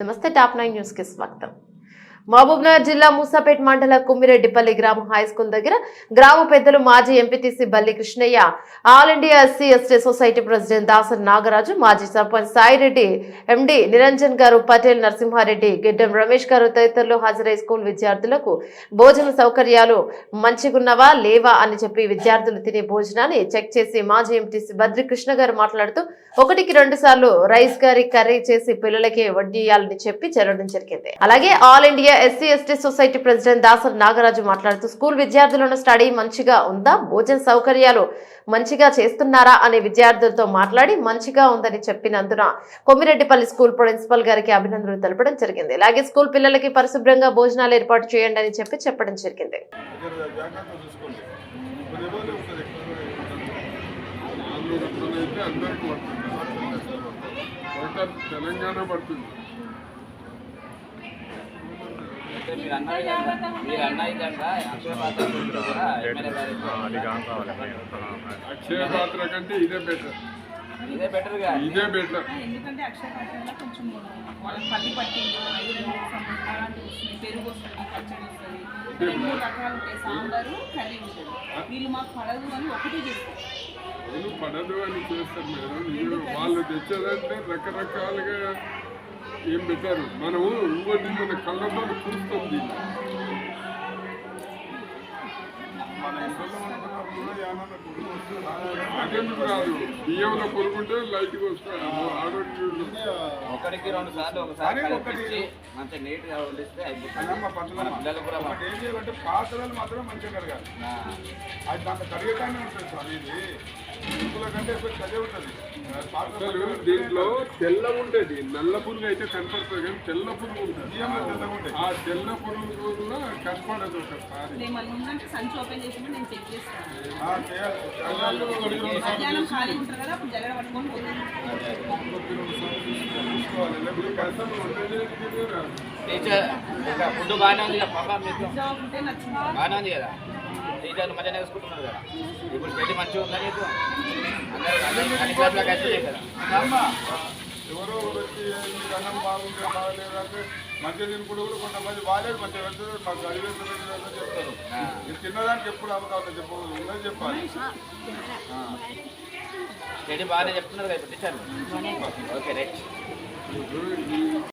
నమస్తే top nine news కి స్వాగతం మహబూబ్నగర్ జిల్లా మూసాపేట్ మండల కుమ్మిరెడ్డిపల్లి గ్రామ హై స్కూల్ దగ్గర గ్రామ పెద్దలు మాజీ MPTC Balli Krishnaiah all India SC ST society president Dasar Nagaraju మాజీ సర్పంచ్ సాయిరెడ్డి ఎండి నిరంజన్ గారు పటేల్ నరసింహారెడ్డి గిడ్డం రమేష్ గారు తదితరులు హాజరై స్కూల్ విద్యార్థులకు భోజన సౌకర్యాలు మంచిగున్నవా లేవా అని చెప్పి విద్యార్థులు తినే భోజనాన్ని చెక్ చేసి మాజీ ఎంపీటీసీ బద్రి కృష్ణ గారు మాట్లాడుతూ ఒకటికి రెండు సార్లు రైస్ గారి కర్రీ చేసి పిల్లలకి వడ్డీయాలని చెప్పి చెరవడం జరిగింది. అలాగే all India SC ST society president Dasari Nagaraju మాట్లాడుతూ స్కూల్ విద్యార్థులను స్టడీ మంచిగా ఉందా భోజన సౌకర్యాలు మంచిగా చేస్తున్నారా అనే విద్యార్థులతో మాట్లాడి మంచిగా ఉందని చెప్పినందున కొమ్మిరెడ్డిపల్లి స్కూల్ ప్రిన్సిపల్ గారికి అభినందనలు తెలపడం జరిగింది అలాగే స్కూల్ పిల్లలకి పరిశుభ్రంగా భోజనాలు ఏర్పాటు చేయండి అని చెప్పి చెప్పడం జరిగింది తెలంగాణ పడుతుంది చూసుకోండి కొన్ని రోజులు ఉంటుంది ఆంధ్రప్రదేశ్ అయితే అందరికీ పడుతుంది ఒకటి తెలంగాణ పడుతుంది అయితే మీరు అన్నది మీరు అన్నది కదా అక్షయ పాత్ర కూడా అక్షయ పాత్ర కంటే ఇదే బెటర్ ఇదే బెటర్ ఇదే బెటర్ ఎందుకంటే అక్షయ పాత్రలో కొంచెం వాళ్ళకి పల్లి అలాంటివి పెరుగు వస్తుంది పచ్చడి వస్తుంది. రెండు మూడు రకాలు ఉంటాయి సాంబారు కర్రీ ఉంటుంది. వీళ్ళు మాకు పడదు అని ఒకటి చేస్తారు. నేను పడదు అని చేస్తారు మేడం. వాళ్ళు తెచ్చేదంటే రకరకాలుగా ఏం పెట్టారు? మనము ఇంకోటి మన కళ్ళతో చూస్తుంది మన ఇంట్లో? అదెందుకు రాదు. బియ్యంలో పురుగుంటే లైట్గా వస్తాడు ఆడోళ్ళు ఒకటికి రెండు సార్లు ఒకసారి కలిపించి మంచిగా నీట్గా వండిస్తే అయిపోతుంది మన పిల్లలు కూడా ఒకటి ఏం చేయాలంటే పాత్రలు మాత్రం మంచిగా కడగాలి. ఆ, అది దాంట్లో కడిగేటానే ఉంటుంది సార్ ఇది దీంట్లో తెల్ల ఉండేది. నల్ల పురుగు అయితే కనపడుతుంది కానీ తెల్ల పురుగు ఉంటుంది ఆ తెల్ల పురుగు కూడా కనపడదు ఒకసారి. కష్టం ఉండేదే టీచర్ ఫుడ్ బాగానే ఉంది కదా పాప మీకు? బాగానే ఉంది కదా? టీచర్లు మంచిగా నేర్చుకుంటున్నారు కదా? ఇప్పుడు స్టడీ మంచిగా ఉందా నీకు అందరూ అన్ని క్లాసులకు వచ్చినాయి కదా ఎవరో ఒకరు వచ్చి అన్నం బాగుంటే బాగలేదంటే మంచిగా తినప్పుడు కూడా కొంతమంది బాగాలేదు మంచిగా వెళ్తుంది మాకు చదివేస్తుంది అని చెప్తారు. ఇది తిన్నదానికి ఎప్పుడు అవకాశం చెప్పకూడదు ఉన్నది చెప్పాలి. స్టడీ బాగానే చెప్తున్నారు కదా ఇప్పుడు టీచర్లు ఓకే రైట్